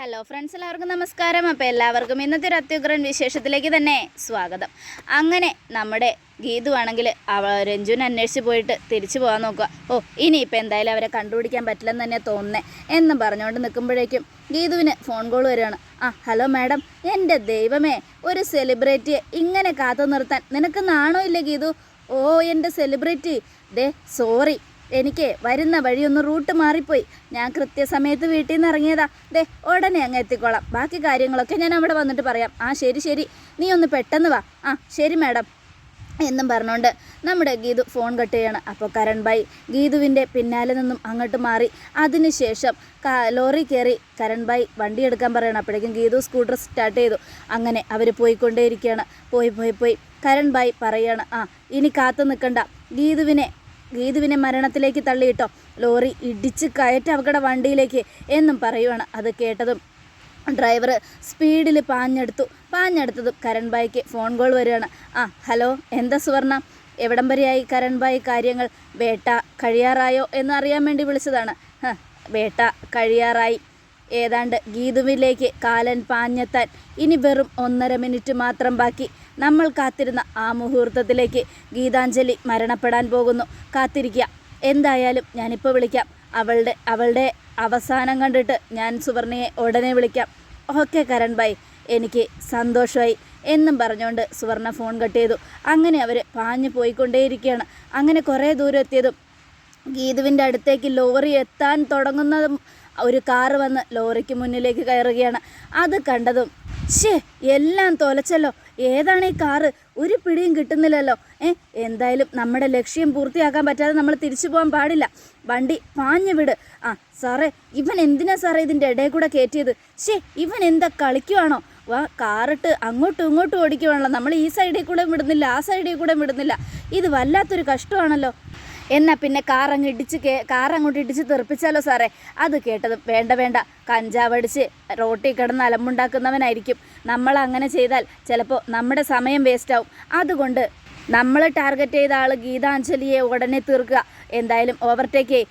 Hello friends എല്ലാവർക്കും നമസ്കാരം. അപ്പോൾ എല്ലാവർക്കും ഇന്നത്തെ ഒരു അത്യുഗ്രൻ വിശേഷത്തിലേക്ക് തന്നെ സ്വാഗതം. അങ്ങനെ നമ്മുടെ ഗീതു ആണെങ്കിൽ അവ രഞ്ജുവിനെ അന്വേഷിച്ച് പോയിട്ട് തിരിച്ചു പോകാൻ നോക്കുക. ഓ ഇനിയിപ്പോൾ എന്തായാലും അവരെ കണ്ടുപിടിക്കാൻ പറ്റില്ലെന്ന് തന്നെ തോന്നുന്നേ. എന്നും പറഞ്ഞുകൊണ്ട് നിൽക്കുമ്പോഴേക്കും ഗീതുവിന് ഫോൺ കോൾ വരികയാണ്. ആ ഹലോ മാഡം എന്റെ ദൈവമേ ഒരു സെലിബ്രിറ്റിയെ ഇങ്ങനെ കാത്തു നിർത്താൻ നിനക്ക് നാണോ ഇല്ല ഗീതു? ഓ എന്റെ സെലിബ്രിറ്റി ദേ സോറി എനിക്ക് വരുന്ന വഴി ഒന്ന് റൂട്ട് മാറിപ്പോയി. ഞാൻ കൃത്യസമയത്ത് വീട്ടിൽ നിന്ന് ഇറങ്ങിയതാ. ദേ ഉടനെ അങ്ങ് എത്തിക്കോളാം. ബാക്കി കാര്യങ്ങളൊക്കെ ഞാൻ അവിടെ വന്നിട്ട് പറയാം. ആ ശരി ശരി. നീ ഒന്ന് പെട്ടെന്ന് വാ. ആ ശരി മാഡം. എന്നും പറഞ്ഞുകൊണ്ട് നമ്മുടെ ഗീതു ഫോൺ കട്ട് ചെയ്യണം. അപ്പോൾ കരൺ ബായി ഗീതുവിന്റെ പിന്നാലെ നിന്നും അങ്ങോട്ട് മാറി. അതിനുശേഷം ലോറി കയറി കരൺ ബായി വണ്ടി എടുക്കാൻ പറയണം. അപ്പോഴേക്കും ഗീതു സ്കൂട്ടർ സ്റ്റാർട്ട് ചെയ്തു. അങ്ങനെ അവർ പോയിക്കൊണ്ടേയിരിക്കുകയാണ്. പോയി പോയി പോയി. കരൺ ബായി പറയാണ്. ആ ഇനി കാത്തു നിൽക്കണ്ട. ഗീതുവിനെ ഗീതുവിനെ മരണത്തിലേക്ക് തള്ളിയിട്ടോ? ലോറി ഇടിച്ച് കയറ്റ അവക്കടെ വണ്ടിയിലേക്ക് എന്നും പറയുവാണ്. അത് കേട്ടതും ഡ്രൈവർ സ്പീഡിൽ പാഞ്ഞെടുത്തു. പാഞ്ഞെടുത്തതും കരൺബായിക്ക് ഫോൺ കോൾ വരികയാണ്. ആ ഹലോ എന്താ സുവർണ? എവിടം വരെയായി കരൺബായി കാര്യങ്ങൾ? വേട്ട കഴിയാറായോ എന്ന് അറിയാൻ വേണ്ടി വിളിച്ചതാണ്. വേട്ട കഴിയാറായി. ഏതാണ്ട് ഗീതുവിലേക്ക് കാലൻ പാഞ്ഞെത്താൻ ഇനി വെറും ഒന്നര മിനിറ്റ് മാത്രം ബാക്കി. നമ്മൾ കാത്തിരുന്ന ആ മുഹൂർത്തത്തിലേക്ക് ഗീതാഞ്ജലി മരണപ്പെടാൻ പോകുന്നു. കാത്തിരിക്കുക. എന്തായാലും ഞാനിപ്പോൾ വിളിക്കാം. അവളുടെ അവളുടെ അവസാനം കണ്ടിട്ട് ഞാൻ സുവർണയെ ഉടനെ വിളിക്കാം. ഓക്കെ കരൺ ബൈ എനിക്ക് സന്തോഷമായി. എന്നും പറഞ്ഞുകൊണ്ട് സുവർണ ഫോൺ കട്ട് ചെയ്തു. അങ്ങനെ അവർ പാഞ്ഞു പോയിക്കൊണ്ടേയിരിക്കുകയാണ്. അങ്ങനെ കുറേ ദൂരം എത്തിയതും ഗീതുവിന്റെ അടുത്തേക്ക് ലോറി എത്താൻ തുടങ്ങുന്നതും ഒരു കാറ് വന്ന് ലോറിക്ക് മുന്നിലേക്ക് കയറുകയാണ്. അത് കണ്ടതും ഷേ എല്ലാം തൊലച്ചല്ലോ. ഏതാണ് ഈ കാറ്? ഒരു പിടിയും കിട്ടുന്നില്ലല്ലോ. ഏ എന്തായാലും നമ്മുടെ ലക്ഷ്യം പൂർത്തിയാക്കാൻ പറ്റാതെ നമ്മൾ തിരിച്ചു പോകാൻ പാടില്ല. വണ്ടി പാഞ്ഞു വിട്. ആ സാറേ ഇവൻ എന്തിനാ സാറേ ഇതിന്റെ ഇടയിൽ കൂടെ കയറ്റിയത്? ഷേ ഇവൻ എന്താ കളിക്കുവാണോ? വാ കാറിട്ട് അങ്ങോട്ടും ഇങ്ങോട്ടും ഓടിക്കുവാണല്ലോ. നമ്മൾ ഈ സൈഡിൽ കൂടെ വിടുന്നില്ല ആ സൈഡിൽ കൂടെ വിടുന്നില്ല. ഇത് വല്ലാത്തൊരു കഷ്ടമാണല്ലോ. എന്നാ പിന്നെ കാർ അങ്ങ് ഇടിച്ച് കേ കാർ അങ്ങോട്ട് ഇടിച്ച് തെറിപ്പിച്ചാലോ സാറേ? അത് കേട്ടത് വേണ്ട വേണ്ട. കഞ്ചാവ് അടിച്ച് റോട്ടിൽ കിടന്ന് അലമ്പുണ്ടാക്കുന്നവനായിരിക്കും. നമ്മൾ അങ്ങനെ ചെയ്താൽ ചിലപ്പോൾ നമ്മുടെ സമയം വേസ്റ്റാവും അതുകൊണ്ട് നമ്മൾ ടാർഗറ്റ് ചെയ്ത ആൾ ഗീതാഞ്ജലിയെ ഉടനെ തീർക്കുക. എന്തായാലും ഓവർടേക്ക് ചെയ്.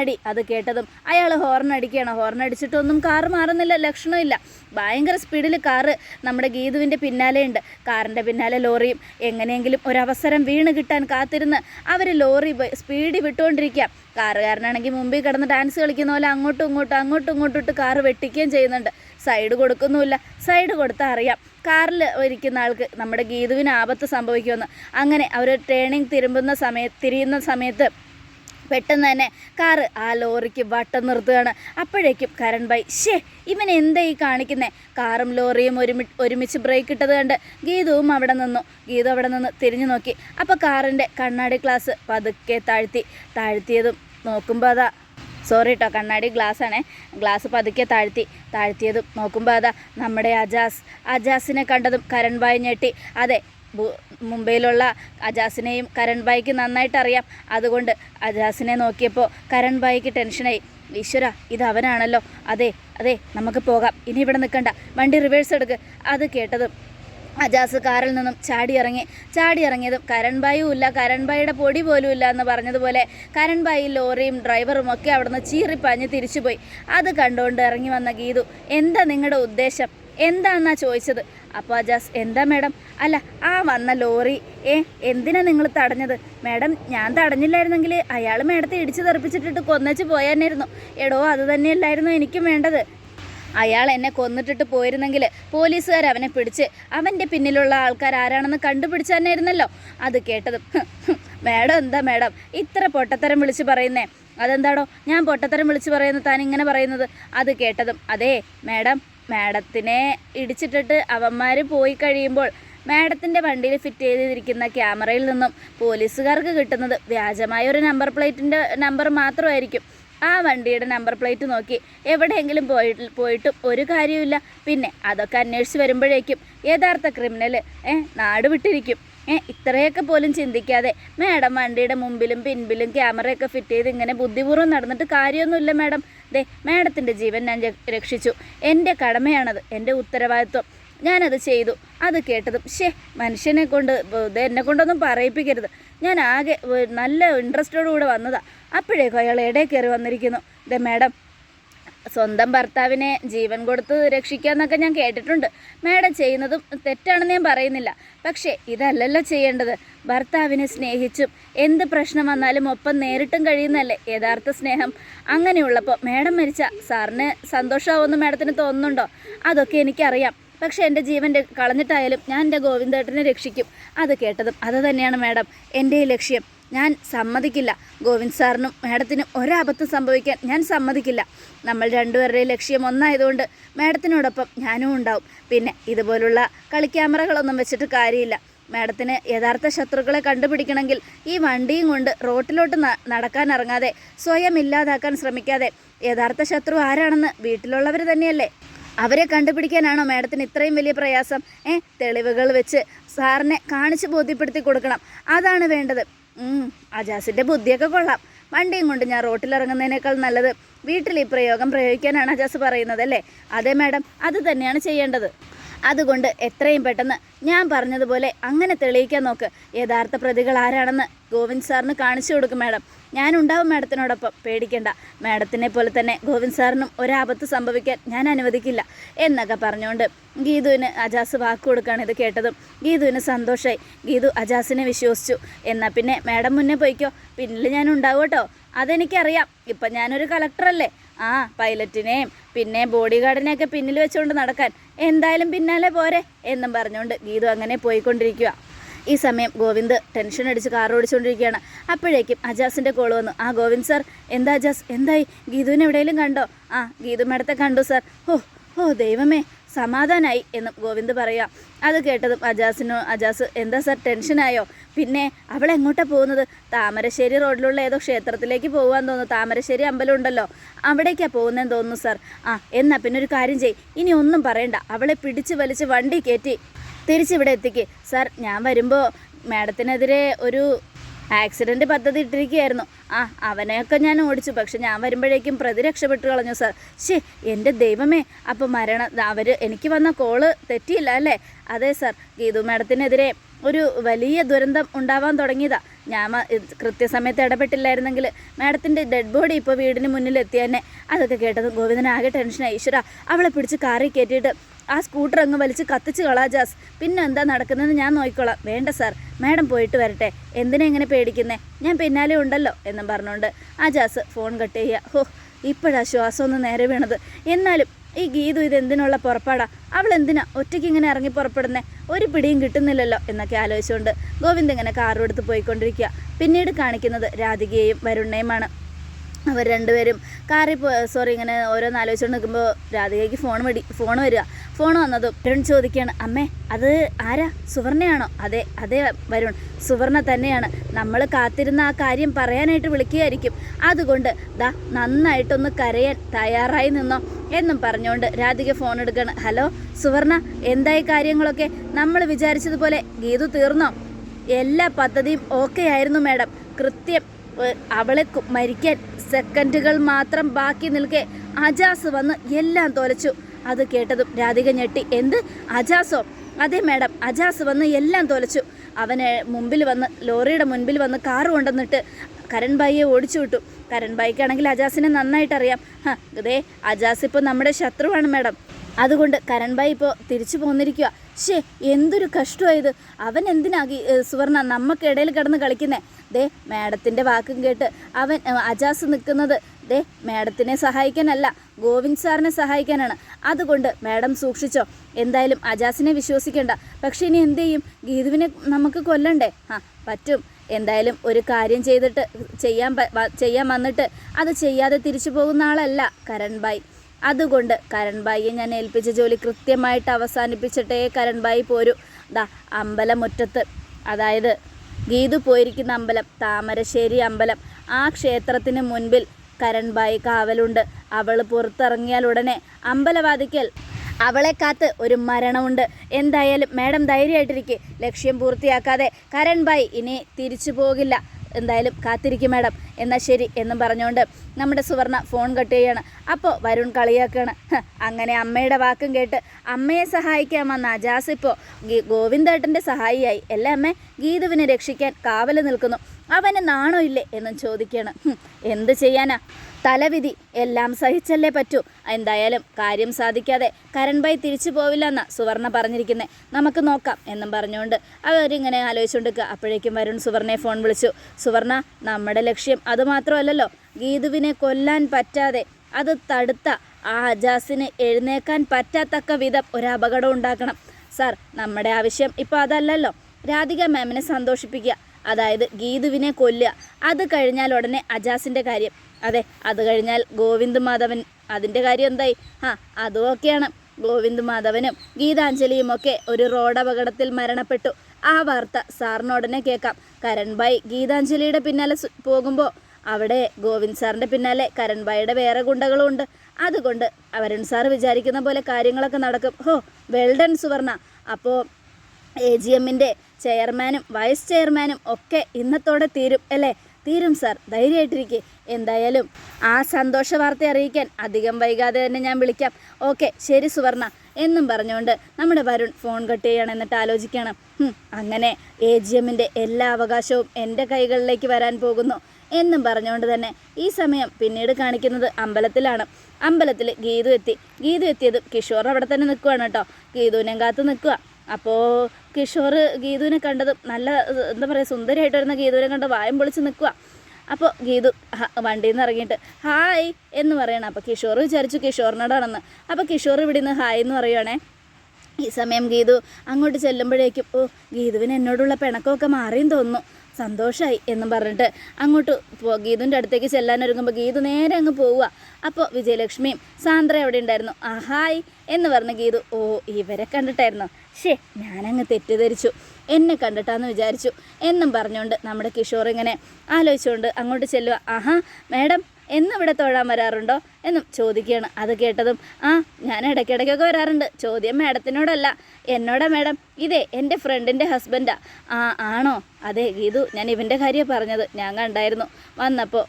അടി. അത് കേട്ടതും അയാൾ ഹോർണടിക്കുകയാണ് ഹോർണടിച്ചിട്ടൊന്നും കാറ് മാറുന്നില്ല. ലക്ഷണമില്ല ഭയങ്കര സ്പീഡിൽ കാറ് നമ്മുടെ ഗീതുവിന്റെ പിന്നാലെയുണ്ട് കാറിന്റെ പിന്നാലെ ലോറിയും എങ്ങനെയെങ്കിലും ഒരവസരം വീണ് കിട്ടാൻ കാത്തിരുന്ന് അവർ ലോറി സ്പീഡിൽ വിട്ടുകൊണ്ടിരിക്കുക കാറുകാരനാണെങ്കിൽ മുമ്പിൽ കിടന്ന് ഡാൻസ് കളിക്കുന്ന പോലെ അങ്ങോട്ടും ഇങ്ങോട്ടും അങ്ങോട്ടും ഇങ്ങോട്ടും ഇട്ട് കാറ് വെട്ടിക്കുകയും ചെയ്യുന്നുണ്ട്. സൈഡ് കൊടുക്കുന്നുമില്ല. സൈഡ് കൊടുത്താൽ അറിയാം. കാറിൽ ഇരിക്കുന്ന ആൾക്ക് നമ്മുടെ ഗീതുവിന് ആപത്ത് സംഭവിക്കുമെന്ന്. അങ്ങനെ അവർ ടേണിങ് തിരുമ്പുന്ന സമയത്ത് തിരിയുന്ന സമയത്ത് പെട്ടെന്ന് തന്നെ കാറ് ആ ലോറിക്ക് വട്ടം നിർത്തുകയാണ്. അപ്പോഴേക്കും കരൺ ബൈ ഷേ ഇവൻ എന്താ ഈ കാണിക്കുന്നത് കാറും ലോറിയും ഒരുമി ഒരുമിച്ച് ബ്രേക്ക് ഇട്ടത് കണ്ട് ഗീതവും അവിടെ നിന്നു. ഗീതു അവിടെ നിന്ന് തിരിഞ്ഞു നോക്കി. അപ്പോൾ കാറിന്റെ കണ്ണാടി ഗ്ലാസ് പതുക്കെ താഴ്ത്തി. താഴ്ത്തിയതും നോക്കുമ്പോൾ അതാ സോറി കേട്ടോ കണ്ണാടി ഗ്ലാസ് ആണേ. ഗ്ലാസ് പതുക്കെ താഴ്ത്തി താഴ്ത്തിയതും നോക്കുമ്പോൾ അതാ നമ്മുടെ അജാസ്. അജാസിനെ കണ്ടതും കരൺ ബായ് ഞെട്ടി. അതെ മുംബൈയിലുള്ള അജാസിനെയും കരൺ ബായിക്ക് നന്നായിട്ട് അറിയാം. അതുകൊണ്ട് അജാസിനെ നോക്കിയപ്പോൾ കരൺ ബായിക്ക് ടെൻഷനായി ഈശ്വര ഇത് അവനാണല്ലോ. അതെ അതെ നമുക്ക് പോകാം. ഇനി ഇവിടെ നിൽക്കണ്ട വണ്ടി റിവേഴ്സ് എടുക്ക്. അത് കേട്ടതും അജാസ് കാറിൽ നിന്നും ചാടിയിറങ്ങി ചാടിയിറങ്ങിയതും കരൺബായും ഇല്ല കരൺബായിയുടെ പൊടി പോലും ഇല്ല എന്ന് പറഞ്ഞതുപോലെ കരൺബായി ലോറിയും ഡ്രൈവറും ഒക്കെ അവിടുന്ന് ചീറിപ്പാഞ്ഞ് തിരിച്ചുപോയി. അത് കണ്ടുകൊണ്ട് ഇറങ്ങി വന്ന ഗീതു എന്താ നിങ്ങളുടെ ഉദ്ദേശം? എന്താന്നാ ചോദിച്ചത്? അപ്പോൾ അജാസ് എന്താ മേഡം? അല്ല ആ വന്ന ലോറി. ഏ എന്തിനാ നിങ്ങൾ തടഞ്ഞത്? മേഡം ഞാൻ തടഞ്ഞില്ലായിരുന്നെങ്കിൽ അയാൾ മേഡത്തെ ഇടിച്ചു തെറിപ്പിച്ചിട്ടിട്ട് കൊന്നച്ച് പോയാനായിരുന്നു എടോ അത് തന്നെയല്ലായിരുന്നു എനിക്കും വേണ്ടത്? അയാൾ എന്നെ കൊന്നിട്ടിട്ട് പോയിരുന്നെങ്കിൽ പോലീസുകാർ അവനെ പിടിച്ച് അവന്റെ പിന്നിലുള്ള ആൾക്കാർ ആരാണെന്ന് കണ്ടുപിടിച്ച് തന്നെ ഇരുന്നല്ലോ അത് കേട്ടതും. മാഡം എന്താ മാഡം? ഇത്ര പൊട്ടത്തരം വിളിച്ച് പറയുന്നേ. അതെന്താടോ? ഞാൻ പൊട്ടത്തരം വിളിച്ച് പറയുന്നത് താൻ ഇങ്ങനെ പറയുന്നത്. അത് കേട്ടതും അതെ മാഡം മാഡത്തിനെ ഇടിച്ചിട്ടിട്ട് അവന്മാർ പോയി കഴിയുമ്പോൾ മാഡത്തിന്റെ വണ്ടിയിൽ ഫിറ്റ് ചെയ്തിരിക്കുന്ന ക്യാമറയിൽ നിന്നും പോലീസുകാർക്ക് കിട്ടുന്നത് വ്യാജമായ ഒരു നമ്പർ പ്ലേറ്റിന്റെ നമ്പർ മാത്രമായിരിക്കും. ആ വണ്ടിയുടെ നമ്പർ പ്ലേറ്റ് നോക്കി. എവിടെയെങ്കിലും പോയിട്ട് പോയിട്ടും ഒരു കാര്യമില്ല പിന്നെ അതൊക്കെ അന്വേഷിച്ച് വരുമ്പോഴേക്കും യഥാർത്ഥ ക്രിമിനൽ ഏ നാട് വിട്ടിരിക്കും. ഏ ഇത്രയൊക്കെ പോലും ചിന്തിക്കാതെ മാഡം വണ്ടിയുടെ മുമ്പിലും പിൻപിലും ക്യാമറയൊക്കെ ഫിറ്റ് ചെയ്ത് ഇങ്ങനെ ബുദ്ധിപൂർവം നടന്നിട്ട് കാര്യമൊന്നുമില്ല മാഡം ദേ മാഡത്തിന്റെ ജീവൻ ഞാൻ രക്ഷ- രക്ഷിച്ചു. എന്റെ കടമയാണത് എന്റെ ഉത്തരവാദിത്വം. ഞാനത് ചെയ്തു. അത് കേട്ടതും ഷേ മനുഷ്യനെ കൊണ്ട് എന്നെ കൊണ്ടൊന്നും പറയിപ്പിക്കരുത്. ഞാൻ ആകെ നല്ല ഇൻട്രസ്റ്റോടു കൂടെ വന്നതാ. അപ്പോഴേക്കും അയാൾ ഇടയിൽ കയറി വന്നിരിക്കുന്നു. ദേ മാഡം സ്വന്തം ഭർത്താവിനെ ജീവൻ കൊടുത്ത് രക്ഷിക്കുക എന്നൊക്കെ ഞാൻ കേട്ടിട്ടുണ്ട്. മാഡം ചെയ്യുന്നതും തെറ്റാണെന്ന് ഞാൻ പറയുന്നില്ല. പക്ഷേ ഇതല്ലല്ലോ ചെയ്യേണ്ടത്. ഭർത്താവിനെ സ്നേഹിച്ചും എന്ത് പ്രശ്നം വന്നാലും ഒപ്പം നേരിട്ടും കഴിയുന്നല്ലേ യഥാർത്ഥ സ്നേഹം? അങ്ങനെയുള്ളപ്പോൾ മാഡം മരിച്ച സാറിന് സന്തോഷമാവുമെന്ന് മാഡത്തിന് തോന്നുന്നുണ്ടോ? അതൊക്കെ എനിക്കറിയാം. പക്ഷേ എന്റെ ജീവൻ കളഞ്ഞിട്ടായാലും ഞാൻ എന്റെ ഗോവിന്ദേട്ടനെ രക്ഷിക്കും. അത് കേട്ടതും അത് തന്നെയാണ് മാഡം എന്റെ ലക്ഷ്യം. ഞാൻ സമ്മതിക്കില്ല. ഗോവിന്ദ് സാറിനും മാഡത്തിനും ഒരബദ്ധം സംഭവിക്കാൻ ഞാൻ സമ്മതിക്കില്ല. നമ്മൾ രണ്ടുപേരുടെയും ലക്ഷ്യം ഒന്നായതുകൊണ്ട് മാഡത്തിനോടൊപ്പം ഞാനും ഉണ്ടാവും. പിന്നെ ഇതുപോലുള്ള കളിക്യാമറകളൊന്നും വെച്ചിട്ട് കാര്യമില്ല. മാഡത്തിന് യഥാർത്ഥ ശത്രുക്കളെ കണ്ടുപിടിക്കണമെങ്കിൽ ഈ വണ്ടിയും കൊണ്ട് റോട്ടിലോട്ട് നടക്കാൻ ഇറങ്ങാതെ സ്വയം ഇല്ലാതാക്കാൻ ശ്രമിക്കാതെ യഥാർത്ഥ ശത്രു ആരാണെന്ന് വീട്ടിലുള്ളവർ തന്നെയല്ലേ? അവരെ കണ്ടുപിടിക്കാനാണോ മാഡത്തിന് ഇത്രയും വലിയ പ്രയാസം? ഏ തെളിവുകൾ വെച്ച് സാറിനെ കാണിച്ച് ബോധ്യപ്പെടുത്തി കൊടുക്കണം. അതാണ് വേണ്ടത്. അജാസിന്റെ ബുദ്ധിയൊക്കെ കൊള്ളാം. വണ്ടിയും കൊണ്ട് ഞാൻ റോട്ടിലിറങ്ങുന്നതിനേക്കാൾ നല്ലത് വീട്ടിൽ ഈ പ്രയോഗം പ്രയോഗിക്കാനാണ് അജാസ് പറയുന്നത് അല്ലേ? അതെ മാഡം. അത് തന്നെയാണ് ചെയ്യേണ്ടത്. അതുകൊണ്ട് എത്രയും പെട്ടെന്ന് ഞാൻ പറഞ്ഞതുപോലെ അങ്ങനെ തെളിയിക്കാൻ നോക്ക്. യഥാർത്ഥ പ്രതികൾ ആരാണെന്ന് ഗോവിന്ദ് സാറിന് കാണിച്ചു കൊടുക്കും മാഡം. ഞാനുണ്ടാവും മാഡത്തിനോടൊപ്പം. പേടിക്കേണ്ട. മാഡത്തിനെ പോലെ തന്നെ ഗോവിന്ദ് സാറിനും ഒരാപത്ത് സംഭവിക്കാൻ ഞാൻ അനുവദിക്കില്ല എന്നൊക്കെ പറഞ്ഞുകൊണ്ട് ഗീതുവിന് അജാസ് വാക്ക് കൊടുക്കുകയാണ് ഇത് കേട്ടതും. ഗീതുവിന് സന്തോഷമായി ഗീതു അജാസിനെ വിശ്വസിച്ചു. എന്നാൽ പിന്നെ മാഡം മുന്നേ പോയിക്കോ. പിന്നിൽ ഞാൻ ഉണ്ടാവും കേട്ടോ അതെനിക്കറിയാം. ഇപ്പം ഞാനൊരു കളക്ടറല്ലേ ആ പൈലറ്റിനെയും പിന്നെ ബോഡി ഗാർഡിനെയൊക്കെ പിന്നിൽ വെച്ചുകൊണ്ട് നടക്കാൻ. എന്തായാലും പിന്നാലെ പോരെ എന്നും പറഞ്ഞുകൊണ്ട് ഗീതു അങ്ങനെ പോയിക്കൊണ്ടിരിക്കുക ഈ സമയം ഗോവിന്ദ് ടെൻഷൻ അടിച്ച് കാർ ഓടിച്ചുകൊണ്ടിരിക്കുകയാണ് അപ്പോഴേക്കും അജാസിന്റെ കോൾ വന്നു. ആ ഗോവിന്ദ് സാർ എന്താ അജാസ്? എന്തായി? ഗീതുവിനെ എവിടെയെങ്കിലും കണ്ടോ? ആ ഗീതു മേഡത്തെ കണ്ടു സാർ ഓ ഓ ദൈവമേ സമാധാനായി എന്ന് ഗോവിന്ദ് പറയാം. അത് കേട്ടതും അജാസിനു അജാസ് എന്താ സാർ ടെൻഷനായോ? പിന്നെ അവൾ എങ്ങോട്ടാണ് പോകുന്നത്? താമരശ്ശേരി റോഡിലുള്ള ഏതോ ക്ഷേത്രത്തിലേക്ക് പോകാൻ തോന്നുന്നു. താമരശ്ശേരി അമ്പലം ഉണ്ടല്ലോ. അവിടേക്കാണ് പോകുന്നതെന്ന് തോന്നുന്നു സാർ. ആ എന്നാൽ പിന്നെ ഒരു കാര്യം ചെയ് ഇനി ഒന്നും പറയണ്ട. അവളെ പിടിച്ച് വലിച്ച് വണ്ടി കയറ്റി തിരിച്ചിവിടെ എത്തിക്ക്. സാർ ഞാൻ വരുമ്പോൾ മാഡത്തിനെതിരെ ഒരു ആക്സിഡന്റ് പദ്ധതി ഇട്ടിരിക്കുകയായിരുന്നു. ആ അവനെയൊക്കെ ഞാൻ ഓടിച്ചു. പക്ഷെ ഞാൻ വരുമ്പോഴേക്കും പ്രതി രക്ഷപ്പെട്ടു കളഞ്ഞു സാർ. ശേ എന്റെ ദൈവമേ. അപ്പോൾ മരണ അവർ എനിക്ക് വന്ന കോൾ തെറ്റിയില്ല അല്ലേ? അതെ സാർ. ഗീതു മാഡത്തിനെതിരെ ഒരു വലിയ ദുരന്തം ഉണ്ടാവാൻ തുടങ്ങിയതാ. ഞാൻ കൃത്യസമയത്ത് ഇടപെട്ടില്ലായിരുന്നെങ്കിൽ മാഡത്തിന്റെ ഡെഡ് ബോഡി ഇപ്പോൾ വീടിന് മുന്നിൽ എത്തിയെന്നെ അതൊക്കെ കേട്ടത് ഗോവിന്ദനാകെ ടെൻഷനായി. ഈശ്വര അവളെ പിടിച്ച് കാറിൽ കയറ്റിയിട്ട് ആ സ്കൂട്ടർ അങ്ങ് വലിച്ച് കത്തിച്ച് കളാ ജാസ്. പിന്നെ എന്താ നടക്കുന്നതെന്ന് ഞാൻ നോക്കിക്കോളാം. വേണ്ട സാർ. മാഡം പോയിട്ട് വരട്ടെ. എന്തിനാ ഇങ്ങനെ പേടിക്കുന്നേ? ഞാൻ പിന്നാലെ ഉണ്ടല്ലോ എന്നും പറഞ്ഞുകൊണ്ട് ആ ജാസ് ഫോൺ കട്ട് ചെയ്യുക ഹോ ഇപ്പോഴാ ശ്വാസം ഒന്ന് നേരെ വീണത്. എന്നാലും ഈ ഗീതു ഇത് എന്തിനുള്ള പുറപ്പാടാ? അവൾ എന്തിനാ ഒറ്റയ്ക്ക് ഇങ്ങനെ ഇറങ്ങി പുറപ്പെടുന്നേ? ഒരു പിടിയും കിട്ടുന്നില്ലല്ലോ എന്നൊക്കെ ആലോചിച്ചുകൊണ്ട് ഗോവിന്ദ് ഇങ്ങനെ കാറും എടുത്ത് പോയിക്കൊണ്ടിരിക്കുക പിന്നീട് കാണിക്കുന്നത് രാധികയെയും വരുണ്ണയുമാണ് അവർ രണ്ടുപേരും കാറി പോ സോറി ഇങ്ങനെ ഓരോന്ന് ആലോചിച്ചുകൊണ്ട് നിൽക്കുമ്പോൾ രാധികയ്ക്ക് ഫോൺ വടി ഫോൺ വരിക. ഫോൺ വന്നതും വരുൺ ചോദിക്കുകയാണ് അമ്മേ അത് ആരാ? സുവർണയാണോ? അതെ അതെ വരുൺ. സുവർണ തന്നെയാണ്. നമ്മൾ കാത്തിരുന്ന ആ കാര്യം പറയാനായിട്ട് വിളിക്കുകയായിരിക്കും. അതുകൊണ്ട് ദാ നന്നായിട്ടൊന്ന് കരയാൻ തയ്യാറായി നിന്നോ എന്നും പറഞ്ഞുകൊണ്ട് രാധിക ഫോൺ എടുക്കുകയാണ് ഹലോ സുവർണ എന്തായി കാര്യങ്ങളൊക്കെ? നമ്മൾ വിചാരിച്ചതുപോലെ ഗീതു തീർന്നോ? എല്ലാ പദ്ധതിയും ഓക്കെ ആയിരുന്നു മാഡം. കൃത്യം അവളെ മരിക്കാൻ സെക്കൻഡുകൾ മാത്രം ബാക്കി നിൽക്കെ അജാസ് വന്ന് എല്ലാം തോലച്ചു. അത് കേട്ടതും രാധിക ഞെട്ടി എന്ത്? അജാസോ? അതെ മാഡം. അജാസ് വന്ന് എല്ലാം തോലച്ചു. അവനെ മുമ്പിൽ വന്ന് ലോറിയുടെ മുൻപിൽ വന്ന് കാറ് കൊണ്ടുവന്നിട്ട് കരൺ ബായിയെ ഓടിച്ചു വിട്ടു. കരൺ ബായിക്കാണെങ്കിൽ അജാസിനെ നന്നായിട്ട് അറിയാം ഹ, ദേ അജാസ് ഇപ്പോൾ നമ്മുടെ ശത്രുവാണ് മാഡം. അതുകൊണ്ട് കരൺബായി ഇപ്പോൾ തിരിച്ചു പോന്നിരിക്കുക ഷേ എന്തൊരു കഷ്ടമായത് അവൻ എന്തിനാകി സുവർണ നമുക്കിടയിൽ കിടന്ന് കളിക്കുന്നേ? ദേ മാഡത്തിന്റെ വാക്കും കേട്ട് അവൻ അജാസ് നിൽക്കുന്നത് ദേ മാഡത്തിനെ സഹായിക്കാനല്ല ഗോവിന്ദ് സാറിനെ സഹായിക്കാനാണ്. അതുകൊണ്ട് മാഡം സൂക്ഷിച്ചോ. എന്തായാലും അജാസിനെ വിശ്വസിക്കേണ്ട. പക്ഷെ ഇനി എന്ത് ചെയ്യും? ഗീതുവിനെ നമുക്ക് കൊല്ലണ്ടേ? ആ പറ്റും. എന്തായാലും ഒരു കാര്യം ചെയ്തിട്ട് ചെയ്യാൻ ചെയ്യാൻ വന്നിട്ട് അത് ചെയ്യാതെ തിരിച്ചു പോകുന്ന ആളല്ല കരൺബായി അതുകൊണ്ട് കരൺബായിയെ ഞാൻ ഏൽപ്പിച്ച ജോലി കൃത്യമായിട്ട് അവസാനിപ്പിച്ചിട്ടേ കരൺബായി പോരൂ. ദാ അമ്പലമുറ്റത്ത് അതായത് ഗീതു പോയിരിക്കുന്ന അമ്പലം താമരശ്ശേരി അമ്പലം. ആ ക്ഷേത്രത്തിന് മുൻപിൽ കരൺബായി കാവലുണ്ട്. അവൾ പുറത്തിറങ്ങിയാൽ ഉടനെ അമ്പലവാദിക്കൽ അവളെ കാത്ത് ഒരു മരണമുണ്ട്. എന്തായാലും മാഡം ധൈര്യമായിട്ടിരിക്കെ. ലക്ഷ്യം പൂർത്തിയാക്കാതെ കരൺബായി ഇനി തിരിച്ചു പോകില്ല. എന്തായാലും കാത്തിരിക്കും മാഡം. എന്നാൽ ശരി എന്നും പറഞ്ഞുകൊണ്ട് നമ്മുടെ സുവർണ ഫോൺ കട്ട് ചെയ്യാണ്. അപ്പോൾ വരുൺ കളിയാക്കാണ്. അങ്ങനെ അമ്മയുടെ വാക്കും കേട്ട് അമ്മയെ സഹായിക്കാൻ വന്ന അജാസ് ഇപ്പോൾ ഗോവിന്ദേട്ടന്റെ സഹായിയായി. എല്ലാ അമ്മ ഗീതുവിനെ രക്ഷിക്കാൻ കാവൽ നിൽക്കുന്നു. അവന് നാണോ ഇല്ലേ എന്നും ചോദിക്കുകയാണ് എന്ത് ചെയ്യാനാ? തലവിധി എല്ലാം സഹിച്ചല്ലേ പറ്റൂ. എന്തായാലും കാര്യം സാധിക്കാതെ കരൺബായി തിരിച്ചു പോവില്ലെന്ന സുവർണ പറഞ്ഞിരിക്കുന്നത് നമുക്ക് നോക്കാം എന്നും പറഞ്ഞുകൊണ്ട് അവരിങ്ങനെ ആലോചിച്ചുകൊണ്ടിരിക്കുക. അപ്പോഴേക്കും വരുൺ സുവർണയെ ഫോൺ വിളിച്ചു. സുവർണ നമ്മുടെ ലക്ഷ്യം അതുമാത്രമല്ലല്ലോ ഗീതുവിനെ കൊല്ലാൻ പറ്റാതെ അത് തടുത്ത ആ അജാസിന് എഴുന്നേക്കാൻ പറ്റാത്തക്ക വിധം ഒരു അപകടം ഉണ്ടാക്കണം. സാർ നമ്മുടെ ആവശ്യം ഇപ്പോൾ അതല്ലല്ലോ. രാധിക മാമിനെ സന്തോഷിപ്പിക്കുക. അതായത് ഗീതുവിനെ കൊല്ലുക. അത് കഴിഞ്ഞാൽ ഉടനെ അജാസിന്റെ കാര്യം. അതെ അത് കഴിഞ്ഞാൽ ഗോവിന്ദ് മാധവൻ അതിന്റെ കാര്യം എന്തായി? ആ അതും ഒക്കെയാണ്. ഗോവിന്ദ് മാധവനും ഗീതാഞ്ജലിയും ഒക്കെ ഒരു റോഡ് അപകടത്തിൽ മരണപ്പെട്ടു. ആ വാർത്ത സാറിനോടനെ കേൾക്കാം. കരൺഭായ് ഗീതാഞ്ജലിയുടെ പിന്നാലെ പോകുമ്പോൾ അവിടെ ഗോവിന്ദ് സാറിന്റെ പിന്നാലെ കരൺബായിയുടെ വേറെ ഗുണ്ടകളും ഉണ്ട്. അതുകൊണ്ട് വരുൺ സാർ വിചാരിക്കുന്ന പോലെ കാര്യങ്ങളൊക്കെ നടക്കും. ഹോ വെൽഡൺ സുവർണ. അപ്പോൾ എ ജി എമ്മിന്റെ ചെയർമാനും വൈസ് ചെയർമാനും ഒക്കെ ഇന്നത്തോടെ തീരും അല്ലേ? തീരും സാർ ധൈര്യമായിട്ടിരിക്കെ. എന്തായാലും ആ സന്തോഷ വാർത്ത അറിയിക്കാൻ അധികം വൈകാതെ തന്നെ ഞാൻ വിളിക്കാം. ഓക്കെ ശരി സുവർണ. എന്നും പറഞ്ഞുകൊണ്ട് നമ്മുടെ വരുൺ ഫോൺ കട്ട് ചെയ്യണം എന്നിട്ട് ആലോചിക്കണം അങ്ങനെ എ ജി എമ്മിന്റെ എല്ലാ അവകാശവും എന്റെ കൈകളിലേക്ക് വരാൻ പോകുന്നു എന്നും പറഞ്ഞുകൊണ്ട് തന്നെ ഈ സമയം പിന്നീട് കാണിക്കുന്നത് അമ്പലത്തിലാണ്. അമ്പലത്തിൽ ഗീതു എത്തി. ഗീതു എത്തിയതും കിഷോർ അവിടെ തന്നെ നിൽക്കുകയാണ് കേട്ടോ. ഗീതുവിനെ കാത്ത് നിൽക്കുക. അപ്പോൾ കിഷോർ ഗീതുവിനെ കണ്ടതും നല്ല എന്താ പറയുക സുന്ദരിയായിട്ട് വരുന്ന ഗീതുവിനെ കണ്ട് വായം പൊളിച്ച് നിൽക്കുക. അപ്പോൾ ഗീതു വണ്ടിയിൽ നിന്ന് ഇറങ്ങിയിട്ട് ഹായ് എന്ന് പറയണം. അപ്പോൾ കിഷോർ വിചാരിച്ചു കിഷോറിനോടാണെന്ന്. അപ്പോൾ കിഷോർ ഇവിടെ നിന്ന് ഹായ് എന്ന് പറയുവാണേ. ഈ സമയം ഗീതു അങ്ങോട്ട് ചെല്ലുമ്പോഴേക്കും ഓ ഗീതുവിന് എന്നോടുള്ള പിണക്കമൊക്കെ മാറിയും തോന്നുന്നു. സന്തോഷമായി എന്നും പറഞ്ഞിട്ട് അങ്ങോട്ട് പോ ഗീതുവിന്റെ അടുത്തേക്ക് ചെല്ലാൻ ഒരുങ്ങുമ്പോൾ ഗീതു നേരെ അങ്ങ് പോവുക. അപ്പോൾ വിജയലക്ഷ്മിയും സാന്ദ്ര എവിടെ ഉണ്ടായിരുന്നു. ആ ഹായ് എന്ന് പറഞ്ഞ് ഗീതു ഓ ഇവരെ കണ്ടിട്ടായിരുന്നു. ഷേ ഞാനങ്ങ് തെറ്റിദ്ധരിച്ചു. എന്നെ കണ്ടിട്ടാന്ന് വിചാരിച്ചു. എന്നും പറഞ്ഞുകൊണ്ട് നമ്മുടെ കിഷോർ ഇങ്ങനെ ആലോചിച്ചുകൊണ്ട് അങ്ങോട്ട് ചെല്ലുക ആഹാ മാഡം എന്നും ഇവിടെ തൊഴാൻ വരാറുണ്ടോ? എന്നും ചോദിക്കുകയാണ്. അത് കേട്ടതും ആ ഞാൻ ഇടയ്ക്കിടയ്ക്കൊക്കെ വരാറുണ്ട്. ചോദ്യം മാഡത്തിനോടല്ല. എന്നോടാ മാഡം ഇതേ എന്റെ ഫ്രണ്ടിന്റെ ഹസ്ബൻഡാ. ആ ആണോ? അതെ ഗീതു ഞാൻ ഇവന്റെ കാര്യമാണ് പറഞ്ഞത്. ഞാൻ കണ്ടായിരുന്നു. വന്നപ്പോൾ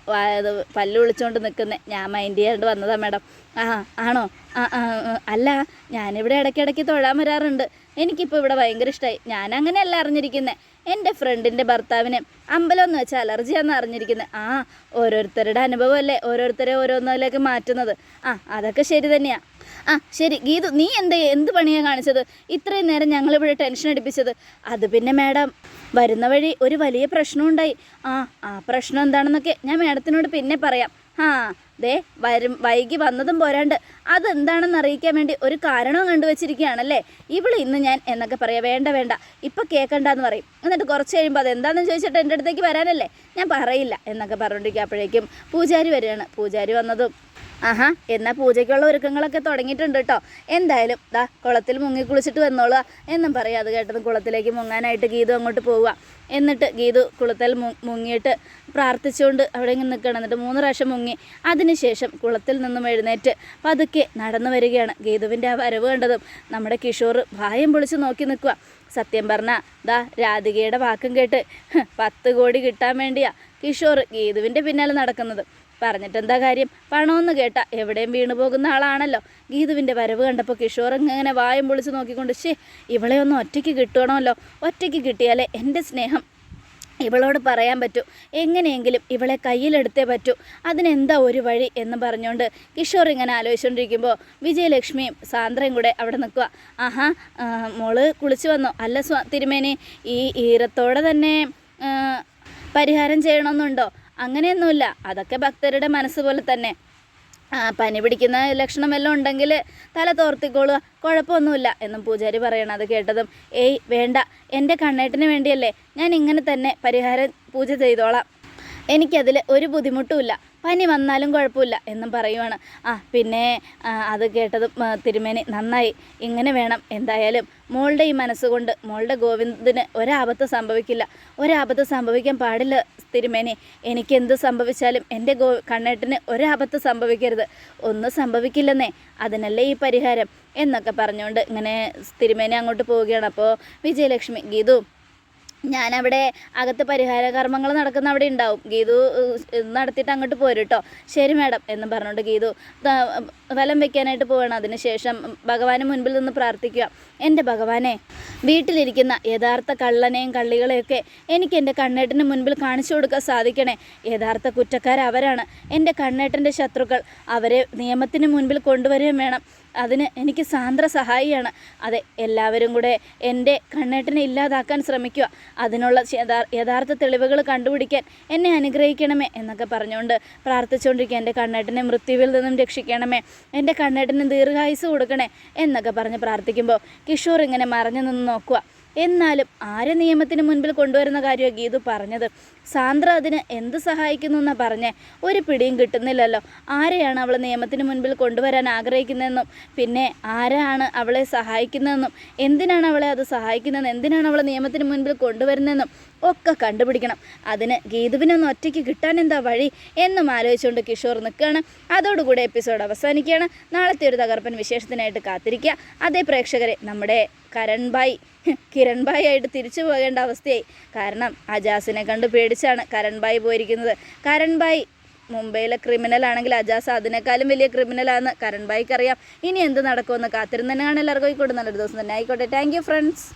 പല്ല് വിളിച്ചുകൊണ്ട് നിൽക്കുന്നത് ഞാൻ മൈൻഡ് ചെയ്യാണ്ട് വന്നതാ മാഡം. ആ ആണോ? അല്ല ഞാനിവിടെ ഇടയ്ക്കിടയ്ക്ക് തൊഴാൻ വരാറുണ്ട്. എനിക്കിപ്പോൾ ഇവിടെ ഭയങ്കര ഇഷ്ടമായി ഞാൻ അങ്ങനെയല്ല അറിഞ്ഞിരിക്കുന്നത് എന്റെ ഫ്രണ്ടിന്റെ ഭർത്താവിന് അമ്പലം എന്ന് വെച്ചാൽ അലർജിയാണെന്ന് അറിഞ്ഞിരിക്കുന്നത് ആ ഓരോരുത്തരുടെ അനുഭവമല്ലേ ഓരോരുത്തരെ ഓരോന്നിലേക്ക് മാറ്റുന്നത്. ആ അതൊക്കെ ശരി തന്നെയാണ് ആ ശരി. ഗീതു നീ എന്ത് എന്ത് പണിയാണ് കാണിച്ചത്? ഇത്രയും നേരം ഞങ്ങളിവിടെ ടെൻഷൻ അടിപ്പിച്ചത്. അത് പിന്നെ മാഡം വരുന്ന വഴി ഒരു വലിയ പ്രശ്നമുണ്ടായി ആ ആ പ്രശ്നം എന്താണെന്നൊക്കെ ഞാൻ മാഡത്തിനോട് പിന്നെ പറയാം. ആ ദേ വരും വൈകി വന്നതും പോരാണ്ട്. അതെന്താണെന്ന് അറിയിക്കാൻ വേണ്ടി ഒരു കാരണവും കണ്ടുവച്ചിരിക്കുകയാണല്ലേ? ഇവൾ ഇന്ന് ഞാൻ എന്നൊക്കെ പറയാം. വേണ്ട വേണ്ട. ഇപ്പം കേൾക്കണ്ടെന്ന് പറയും. എന്നിട്ട് കുറച്ച് കഴിയുമ്പോൾ അതെന്താണെന്ന് ചോദിച്ചിട്ട് എന്റെ അടുത്തേക്ക് വരാനല്ലേ? ഞാൻ പറയില്ല എന്നൊക്കെ പറഞ്ഞിരിക്കുക അപ്പോഴേക്കും പൂജാരി വരികയാണ്. പൂജാരി വന്നതും ആഹാ എന്നാൽ പൂജയ്ക്കുള്ള ഒരുക്കങ്ങളൊക്കെ തുടങ്ങിയിട്ടുണ്ട് കേട്ടോ. എന്തായാലും ദാ കുളത്തിൽ മുങ്ങി കുളിച്ചിട്ട് വന്നോളുക എന്നും പറയാം അത് കേട്ടത് കുളത്തിലേക്ക് മുങ്ങാനായിട്ട് ഗീതു അങ്ങോട്ട് പോവുക എന്നിട്ട് ഗീതു കുളത്തിൽ മുങ്ങിയിട്ട് പ്രാർത്ഥിച്ചുകൊണ്ട് അവിടെ ഇങ്ങനെ നിൽക്കണം എന്നിട്ട് മൂന്ന് പ്രാവശ്യം മുങ്ങി. അതിനുശേഷം കുളത്തിൽ നിന്നും എഴുന്നേറ്റ് പതുക്കെ നടന്നു വരികയാണ് ഗീതുവിന്റെ ആ വരവ് കണ്ടതും നമ്മുടെ കിഷോർ ഭായം പൊളിച്ച് നോക്കി നിൽക്കുക സത്യം പറഞ്ഞാൽ ദാ രാധികയുടെ വാക്കും കേട്ട് പത്ത് കോടി കിട്ടാൻ വേണ്ടിയാ കിഷോർ ഗീതുവിന്റെ പിന്നാലെ നടക്കുന്നത്. പറഞ്ഞിട്ട് എന്താ കാര്യം? പണമെന്ന് കേട്ട എവിടെയും വീണു പോകുന്ന ആളാണല്ലോ. ഗീതുവിന്റെ വരവ് കണ്ടപ്പോൾ കിഷോർ ഇങ്ങനെ വായം പൊളിച്ച് നോക്കിക്കൊണ്ട് ശേ ഇവളെ ഒന്ന് ഒറ്റയ്ക്ക് കിട്ടണമല്ലോ ഒറ്റയ്ക്ക് കിട്ടിയാലേ എന്റെ സ്നേഹം ഇവളോട് പറയാൻ പറ്റൂ. എങ്ങനെയെങ്കിലും ഇവളെ കയ്യിലെടുത്തേ പറ്റൂ. അതിനെന്താ ഒരു വഴി? എന്ന് പറഞ്ഞുകൊണ്ട് കിഷോർ ഇങ്ങനെ ആലോചിച്ചുകൊണ്ടിരിക്കുമ്പോൾ വിജയലക്ഷ്മിയും സാന്ദ്രയും കൂടെ അവിടെ നിൽക്കുക ആഹാ മോൾ കുളിച്ചു വന്നു. അല്ല തിരുമേനി ഈ ഈരത്തോടെ തന്നെ പരിഹാരം ചെയ്യണമെന്നുണ്ടോ അങ്ങനെയൊന്നുമില്ല. അതൊക്കെ ഭക്തരുടെ മനസ്സ് പോലെ തന്നെ. പനി പിടിക്കുന്ന ലക്ഷണം വല്ലതും ഉണ്ടെങ്കിൽ തല തോർത്തിക്കോളുക. കുഴപ്പമൊന്നുമില്ല എന്നും പൂജാരി പറയണം. അത് കേട്ടതും ഏയ് വേണ്ട. എന്റെ കണ്ണേട്ടിന് വേണ്ടിയല്ലേ ഞാൻ ഇങ്ങനെ തന്നെ പരിഹാരം പൂജ ചെയ്തോളാം. എനിക്കതിൽ ഒരു ബുദ്ധിമുട്ടുമില്ല. പനി വന്നാലും കുഴപ്പമില്ല എന്നും പറയുവാണ്. ആ പിന്നെ അത് കേട്ടത് തിരുമേനി നന്നായി. ഇങ്ങനെ വേണം. എന്തായാലും മോളുടെ ഈ മനസ്സുകൊണ്ട് മോളുടെ ഗോവിന്ദന് ഒരാപത്ത് സംഭവിക്കില്ല. ഒരാപത്ത് സംഭവിക്കാൻ പാടില്ല തിരുമേനി. എനിക്ക് എന്ത് സംഭവിച്ചാലും എന്റെ ഗോ കണ്ണേട്ടിന് ഒരാപത്ത് സംഭവിക്കരുത്. ഒന്നും സംഭവിക്കില്ലെന്നേ. അതിനല്ലേ ഈ പരിഹാരം? എന്നൊക്കെ പറഞ്ഞുകൊണ്ട് ഇങ്ങനെ തിരുമേനി അങ്ങോട്ട് പോവുകയാണ്. അപ്പോൾ വിജയലക്ഷ്മി ഗീതു ഞാനവിടെ അകത്ത് പരിഹാര കർമ്മങ്ങൾ നടക്കുന്ന അവിടെ ഉണ്ടാവും. ഗീതു നടത്തിയിട്ട് അങ്ങോട്ട് പോരും കേട്ടോ ശരി മാഡം എന്ന് പറഞ്ഞുകൊണ്ട് ഗീതു വലം വെക്കാനായിട്ട് പോവാണ്. അതിനുശേഷം ഭഗവാന് മുൻപിൽ നിന്ന് പ്രാർത്ഥിക്കുക. എന്റെ ഭഗവാനെ വീട്ടിലിരിക്കുന്ന യഥാർത്ഥ കള്ളനെയും കള്ളികളെയൊക്കെ എനിക്ക് എന്റെ കണ്ണേട്ടന് മുൻപിൽ കാണിച്ചു കൊടുക്കാൻ സാധിക്കണേ. യഥാർത്ഥ കുറ്റക്കാരവരാണ്. എന്റെ കണ്ണേട്ടന്റെ ശത്രുക്കൾ അവരെ നിയമത്തിന് മുൻപിൽ കൊണ്ടുവരികയും വേണം. അതിന് എനിക്ക് സാന്ദ്ര സഹായിയാണ്. അതെ എല്ലാവരും കൂടെ എന്റെ കണ്ണേട്ടനെ ഇല്ലാതാക്കാൻ ശ്രമിക്കുക. അതിനുള്ള യഥാർത്ഥ തെളിവുകൾ കണ്ടുപിടിക്കാൻ എന്നെ അനുഗ്രഹിക്കണമേ എന്നൊക്കെ പറഞ്ഞുകൊണ്ട് പ്രാർത്ഥിച്ചുകൊണ്ടിരിക്കുക. എന്റെ കണ്ണേട്ടനെ മൃത്യുവിൽ നിന്നും രക്ഷിക്കണമേ. എന്റെ കണ്ണേട്ടന് ദീർഘായുസ് കൊടുക്കണേ എന്നൊക്കെ പറഞ്ഞ് പ്രാർത്ഥിക്കുമ്പോൾ കിഷോർ ഇങ്ങനെ മറഞ്ഞു നിന്ന് നോക്കുക. എന്നാലും ആരെ നിയമത്തിന് മുൻപിൽ കൊണ്ടുവരുന്ന കാര്യമാണ് ഗീതു പറഞ്ഞത്? സാന്ദ്ര അതിന് എന്ത് സഹായിക്കുന്നു എന്നാ പറഞ്ഞേ? ഒരു പിടിയും കിട്ടുന്നില്ലല്ലോ. ആരെയാണ് അവൾ നിയമത്തിന് മുൻപിൽ കൊണ്ടുവരാൻ ആഗ്രഹിക്കുന്നതെന്നും പിന്നെ ആരാണ് അവളെ സഹായിക്കുന്നതെന്നും എന്തിനാണ് അവളെ അത് സഹായിക്കുന്നതെന്നും എന്തിനാണ് അവളെ നിയമത്തിന് മുൻപിൽ കൊണ്ടുവരുന്നതെന്നും ഒക്കെ കണ്ടുപിടിക്കണം. അതിന് ഗീതുവിനൊന്ന് ഒറ്റയ്ക്ക് കിട്ടാൻ എന്താ വഴി എന്നും ആലോചിച്ചുകൊണ്ട് കിഷോർ നിൽക്കുകയാണ്. അതോടുകൂടി എപ്പിസോഡ് അവസാനിക്കുകയാണ്. നാളത്തെ ഒരു തകർപ്പൻ വിശേഷത്തിനായിട്ട് കാത്തിരിക്കുക. അതേ പ്രേക്ഷകരെ നമ്മുടെ കരൺഭായ് കിരൺഭായ് ആയിട്ട് തിരിച്ചു പോകേണ്ട അവസ്ഥയായി. കാരണം അജാസിനെ കണ്ട് പേടിച്ചാണ് കരൺഭായ് പോയിരിക്കുന്നത്. കരൺഭായ് മുംബൈയിലെ ക്രിമിനൽ ആണെങ്കിൽ അജാസ് അതിനേക്കാളും വലിയ ക്രിമിനലാണെന്ന് കരൺഭായ്ക്ക് അറിയാം ഇനി എന്ത് നടക്കുമെന്ന് കാത്തിരുന്ന് തന്നെയാണ് എല്ലാവർക്കും ആയിക്കോട്ടെ. നല്ലൊരു ദിവസം തന്നെ ആയിക്കോട്ടെ. Thank friends